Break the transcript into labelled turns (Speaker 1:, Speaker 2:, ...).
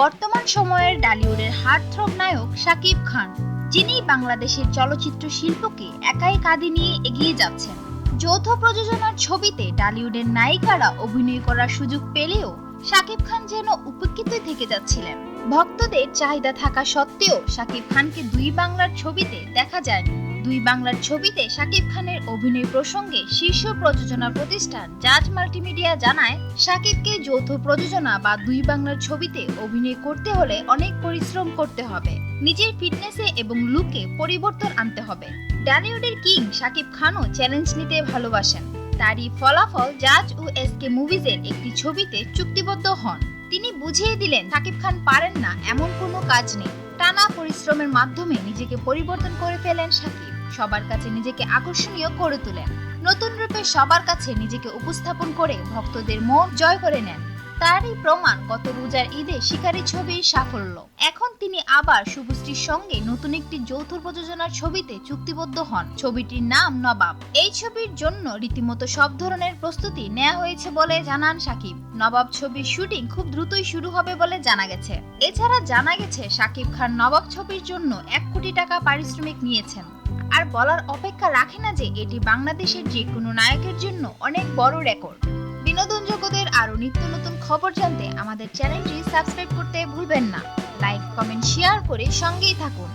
Speaker 1: বর্তমান সময়ের ডালিউডের হার্টথ্রব নায়ক শাকিব খান, যিনি বাংলাদেশের চলচ্চিত্র শিল্পকে একাই কাঁধে নিয়ে এগিয়ে যাচ্ছেন। যৌথ প্রযোজনার ছবিতে ডালিউডের নায়িকারা অভিনয় করার সুযোগ পেলেও শাকিব খান যেন উপেক্ষিতই থেকে যাচ্ছিলেন। ভক্তদের চাহিদা থাকা সত্ত্বেও শাকিব খানকে দুই বাংলার ছবিতে দেখা যায়নি। দুই বাংলার ছবিতে শাকিব খানের অভিনয় প্রসঙ্গে শীর্ষ প্রযোজনা প্রতিষ্ঠান জাজ মাল্টিমিডিয়া জানায়, শাকিবকে যৌথ প্রযোজনা বা দুই বাংলার ছবিতে অভিনয় করতে হলে অনেক পরিশ্রম করতে হবে। নিজের ফিটনেসে এবং লুকে পরিবর্তন আনতে হবে। ডালিউডের কিং শাকিব খানও চ্যালেঞ্জ নিতে ভালোবাসেন। তারই ফলাফল জাজ ও এসকে মুভিজের একটি ছবিতে চুক্তিবদ্ধ হন। তিনি বুঝিয়ে দিলেন, শাকিব খান পারেন না, এমন কোনো কাজ নেই। টানা পরিশ্রমের মাধ্যমে নিজেকে পরিবর্তন করে ফেলেন শাকিব। সবার কাছে নিজেকে আকর্ষণীয় করে তোলেন। নতুন রূপে সবার কাছে নিজেকে উপস্থাপন করে ভক্তদের মন জয় করে নেন। তারই প্রমাণ গত রোজার ঈদে শিকারী ছবির সাফল্য। এখন তিনি আবার শুভশ্রীর সঙ্গে নতুন একটি যৌথ প্রযোজনার ছবিতে চুক্তিবদ্ধ হন। ছবিটির নাম নবাব। এই ছবির জন্য রীতিমতো সব ধরনের প্রস্তুতি নেওয়া হয়েছে বলে জানান সাকিব। নবাব ছবির শুটিং খুব দ্রুতই শুরু হবে বলে জানা গেছে। এছাড়া জানা গেছে, সাকিব খান নবাব ছবির জন্য এক কোটি টাকা পারিশ্রমিক নিয়েছেন। আর বলার অপেক্ষা রাখে না যে এটি বাংলাদেশের যে কোনো নায়কের জন্য অনেক বড় রেকর্ড। বিনোদন জগতের আরও নিত্য নতুন খবর জানতে আমাদের চ্যানেলটি সাবস্ক্রাইব করতে ভুলবেন না। লাইক, কমেন্ট, শেয়ার করে সঙ্গেই থাকুন।